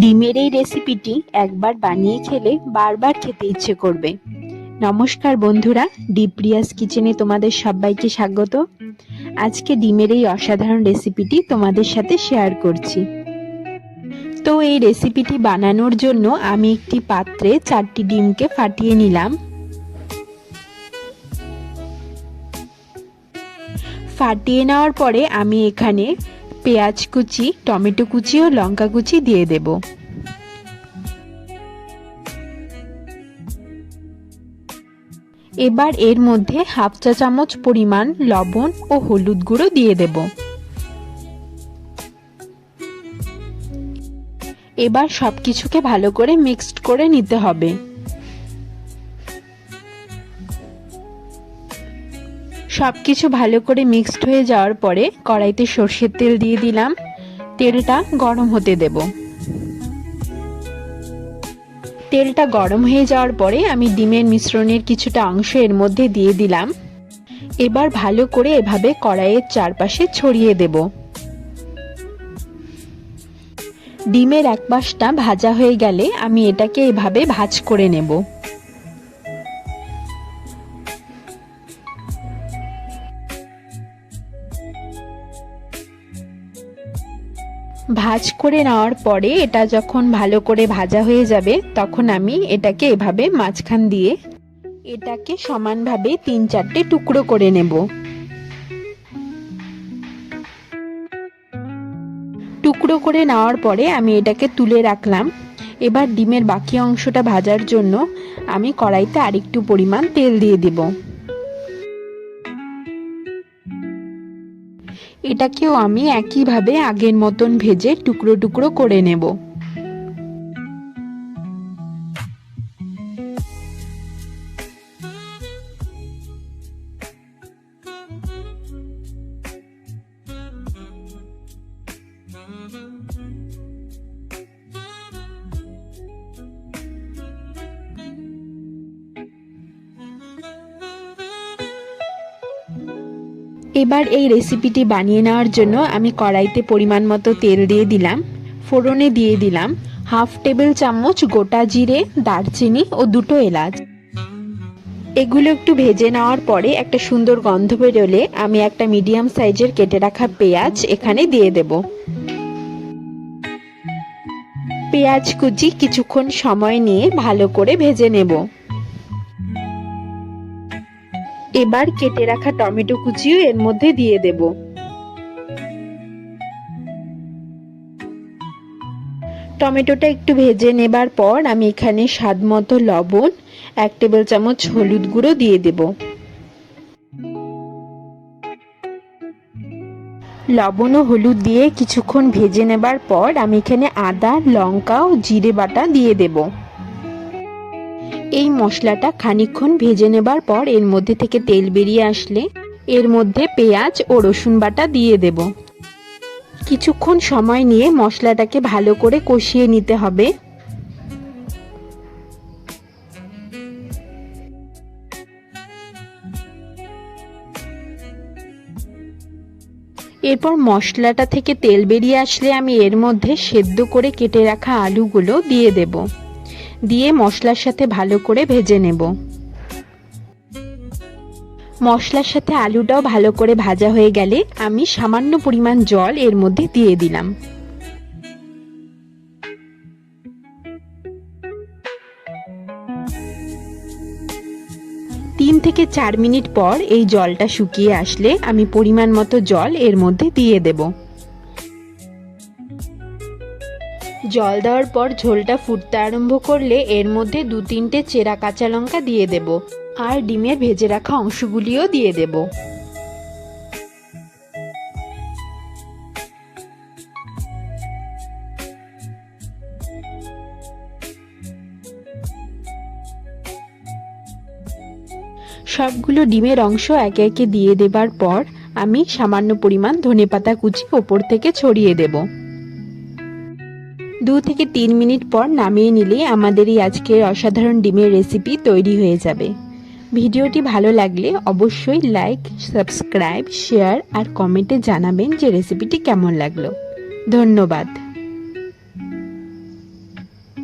ডিমের এই রেসিপিটি একবার বানিয়ে খেলে বারবার খেতে ইচ্ছে করবে। নমস্কার বন্ধুরা ডিপ্রিয়াস কিচেনে তোমাদের সবাইকে স্বাগত। আজকে ডিমের এই অসাধারণ রেসিপিটি তোমাদের সাথে শেয়ার করছি। তো এই রেসিপিটি বানানোর জন্য আমি একটি পাত্রে চারটি ডিমকে ফাটিয়ে নিলাম। ফাটিয়ে নেওয়ার পরে আমি এখানে পেঁয়াজ কুচি, টমেটো কুচি ও লঙ্কা কুচি দিয়ে দেব। এবার এর মধ্যে হাফ চা চামচ পরিমাণ লবণ ও হলুদ গুঁড়ো দিয়ে দেব। এবার সবকিছুকে ভালো করে মিক্সড করে নিতে হবে। সব কিছু ভালো করে মিক্সড হয়ে যাওয়ার পরে কড়াইতে সর্ষের তেল দিয়ে দিলাম। তেলটা গরম হতে দেব। তেলটা গরম হয়ে যাওয়ার পরে আমি ডিমের মিশ্রণের কিছুটা অংশ এর মধ্যে দিয়ে দিলাম। এবার ভালো করে এভাবে কড়াইয়ের চারপাশে ছড়িয়ে দেব। ডিমের এক পাশটা ভাজা হয়ে গেলে আমি এটাকে এভাবে ভাজ করে নেব। ভাজ করে নেওয়ার পরে এটা যখন ভালো করে ভাজা হয়ে যাবে, তখন আমি এটাকে এভাবে মাঝখান দিয়ে এটাকে সমানভাবে তিন চারটে টুকরো করে নেব। টুকরো করে নেওয়ার পরে আমি এটাকে তুলে রাখলাম। এবার ডিমের বাকি অংশটা ভাজার জন্য আমি কড়াইতে আরেকটু পরিমাণ তেল দিয়ে দেবো। এটাকেও আমি একইভাবে আগের মতন ভেজে টুকরো টুকরো করে নেব। এবার এই রেসিপিটি বানিয়ে নেওয়ার জন্য আমি কড়াইতে পরিমাণ মতো তেল দিয়ে দিলাম, ফোড়নে দিয়ে দিলাম, হাফ টেবিল চামচ গোটা জিরে, দারচিনি ও দুটো এলাচ। এগুলো একটু ভেজে নেওয়ার পরে একটা সুন্দর গন্ধ বেরোলে আমি একটা মিডিয়াম সাইজের কেটে রাখা পেঁয়াজ এখানে দিয়ে দেব। পেঁয়াজ কুচি কিছুক্ষণ সময় নিয়ে ভালো করে ভেজে নেব। এবার কেটে রাখা টমেটো কুচিও এর মধ্যে দিয়ে দেব। টমেটোটা একটু ভেজে নেবার পর আমি এখানে স্বাদ মতো লবণ, এক টেবিল চামচ হলুদ গুঁড়ো দিয়ে দেব। লবণ ও হলুদ দিয়ে কিছুক্ষণ ভেজে নেবার পর আমি এখানে আদা, লঙ্কা ও জিরে বাটা দিয়ে দেবো। এই মশলাটা খানিক্ষণ ভেজে নেবার পর এর মধ্যে থেকে তেল বেরিয়ে আসলে এর মধ্যে পেঁয়াজ ও রসুন বাটা দিয়ে দেব। কিছুক্ষণ সময় নিয়ে মশলাটাকে ভালো করে কষিয়ে নিতে হবে। এরপর মশলাটা থেকে তেল বেরিয়ে আসলে আমি এর মধ্যে সেদ্ধ করে কেটে রাখা আলুগুলো দিয়ে দেবো। দিয়ে মশলার সাথে ভালো করে ভেজে নেব। মশলার সাথে আলুটাও ভালো করে ভাজা হয়ে গেলে আমি সামান্য পরিমাণ জল এর মধ্যে দিয়ে দিলাম। তিন থেকে চার মিনিট পর এই জলটা শুকিয়ে আসলে আমি পরিমাণ মতো জল এর মধ্যে দিয়ে দেবো। জল দেওয়ার পর ঝোলটা ফুটতে আরম্ভ করলে এর মধ্যে দু তিনটে চেরা কাঁচা লঙ্কা দিয়ে দেব আর ডিমের ভেজে রাখা অংশগুলিও দিয়ে দেব। সবগুলো ডিমের অংশ একে একে দিয়ে দেবার পর আমি সামান্য পরিমাণ ধনেপাতা কুচি ওপর থেকে ছড়িয়ে দেবো। দু থেকে তিন মিনিট পর নামিয়ে নিলে আমাদের এই আজকের অসাধারণ ডিমের রেসিপি তৈরি হয়ে যাবে। ভিডিওটি ভালো লাগলে অবশ্যই লাইক সাবস্ক্রাইব শেয়ার আর কমেন্টে জানাবেন যে রেসিপিটি কেমন লাগল। ধন্যবাদ।